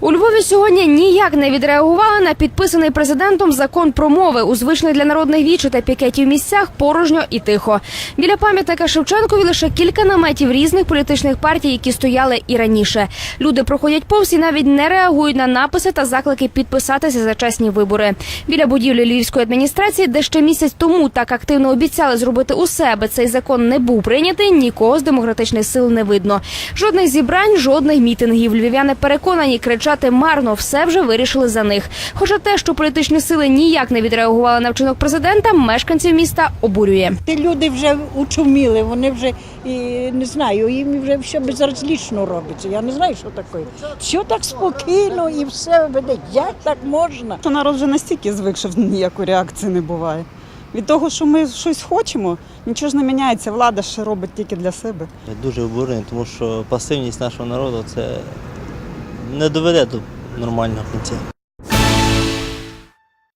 У Львові сьогодні ніяк не відреагували на підписаний президентом закон про мови у звичних для народних вічі та пікетів місцях порожньо і тихо. Біля пам'ятника Шевченкові лише кілька наметів різних політичних партій, які стояли і раніше. Люди проходять повз і навіть не реагують на написи та заклики підписатися за чесні вибори. Біля будівлі львівської адміністрації, де ще місяць тому так активно обіцяли зробити усе, аби цей закон не був прийнятий, нікого з демократичних сил не видно. Жодних зібрань, жодних мітингів. Львів'яни переконані, кричати марно, все вже вирішили за них. Хоча те, що політичні сили ніяк не відреагували на вчинок президента, мешканців міста обурює. Ті люди вже учуміли, вони вже і, не знаю, їм вже все безразлічно робиться. Я не знаю, що таке. Все так спокійно і все веде. Як так можна? що народ вже настільки звик, що ніякої реакції не буває. Від того, що ми щось хочемо, нічого ж не міняється. Влада ще робить тільки для себе. Я дуже обурений, тому що пасивність нашого народу це не доведе до нормального кінця.